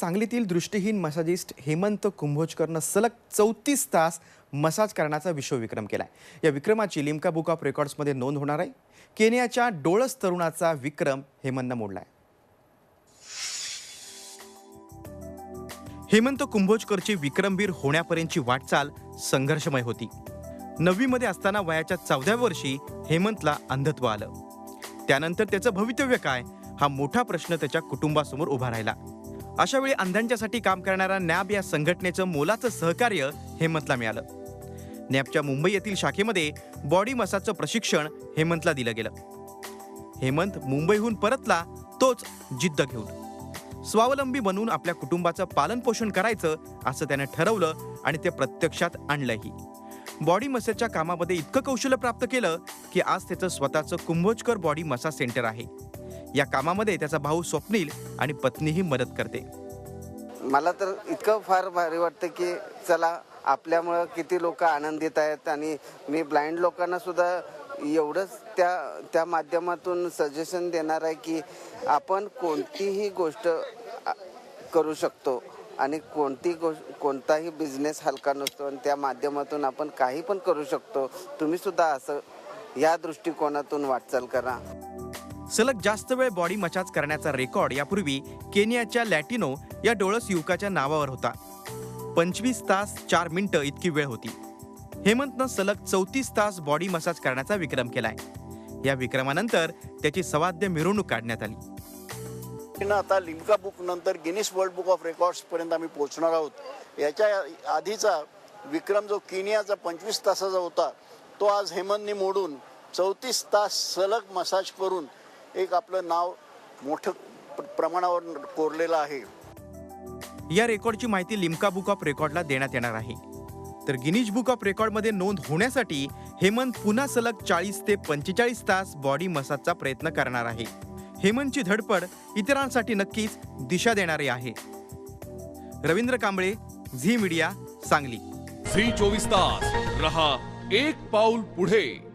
सांगलीतील दृष्टीहीन मसाजिस्ट हेमंत कुंभोजकरनं सलग चौतीस तास मसाज करण्याचा विश्वविक्रम केलाय. या विक्रमाची लिमका बुक ऑफ रेकॉर्ड्समध्ये नोंद होणार आहे. केनियाच्या डोळस तरुणाचा विक्रम हेमंतनं आहे हेमंत कुंभोजकरची विक्रमवीर होण्यापर्यंतची वाटचाल संघर्षमय होती. नववीमध्ये असताना वयाच्या चौदाव्या वर्षी हेमंतला अंधत्व आलं. त्यानंतर त्याचं भवितव्य काय? हा मोठा प्रश्न त्याच्या कुटुंबासमोर उभा राहिला. अशा वेळी अंधांच्यासाठी काम करणाऱ्या नॅब या संघटनेचं मोलाचं सहकार्य हेमंतला मिळालं. नॅबच्या मुंबई येथील शाखेमध्ये बॉडी मसाजचं प्रशिक्षण हेमंतला दिलं गेलं. हेमंत मुंबईहून परतला तोच जिद्द घेऊन. स्वावलंबी बनून आपल्या कुटुंबाचं पालनपोषण करायचं असं त्यानं ठरवलं आणि ते प्रत्यक्षात आणलंही. बॉडी मसाजच्या कामामध्ये इतकं कौशल्य प्राप्त केलं की आज त्याचं स्वतःचं कुंभोजकर बॉडी मसाज सेंटर आहे. या कामामध्ये त्याचा भाऊ स्वप्नील आणि पत्नीही मदत करते. मला तर इतकं फार भारी वाटतं की चला आपल्यामुळं किती लोक आनंदित आहेत आणि मी ब्लाइंड लोकांना सुद्धा एवढंच त्या त्या माध्यमातून सजेशन देणार आहे की आपण कोणतीही गोष्ट करू शकतो आणि कोणती गोष्ट कोणताही बिझनेस हलका नसतो आणि त्या माध्यमातून आपण काही पण करू शकतो. तुम्ही सुद्धा असं या दृष्टिकोनातून वाटचाल करा. सलग जास्त वेळ बॉडी मसाज करण्याचा रेकॉर्ड यापूर्वी केनियाच्या लॅटिनो या डोळस युवकाच्या नावावर होता. पंचवीस तास चार मिनिटं इतकी वेळ होती. हेमंतनं सलग चौतीस तास बॉडी मसाज करण्याचा विक्रम केलाय. या विक्रमानंतर त्याची सवाद्य मिरवणूक काढण्यात आली. आता लिम्का बुक नंतर Guinness world book of records पर्यंत आम्ही पोहोचणार आहोत. याच्या आधीचा विक्रम जो किनियाचा पंचवीस तासाचा होता तो आज हेमंतनी मोडून चौतीस तास सलग मसाज करून एक आपलं नाव मोठं प्र- प्रमाणावर कोरलेलं आहे. या रेकॉर्डची माहिती लिम्का बुक ऑफ रेकॉर्डला देण्यात येणार आहे. तर गिनीज बुक ऑफ रेकॉर्डमध्ये नोंद होण्यासाठी हेमंत पुन्हा सलग चाळीस ते पंचेचाळीस तास बॉडी मसाजचा प्रयत्न करणार आहे. हेमंतची धडपड इतरांसाठी नक्कीच दिशा देणारी आहे. Ravindra Kamble Zee media Sangli. Zee चोवीस तास. रहा एक पाऊल पुढे.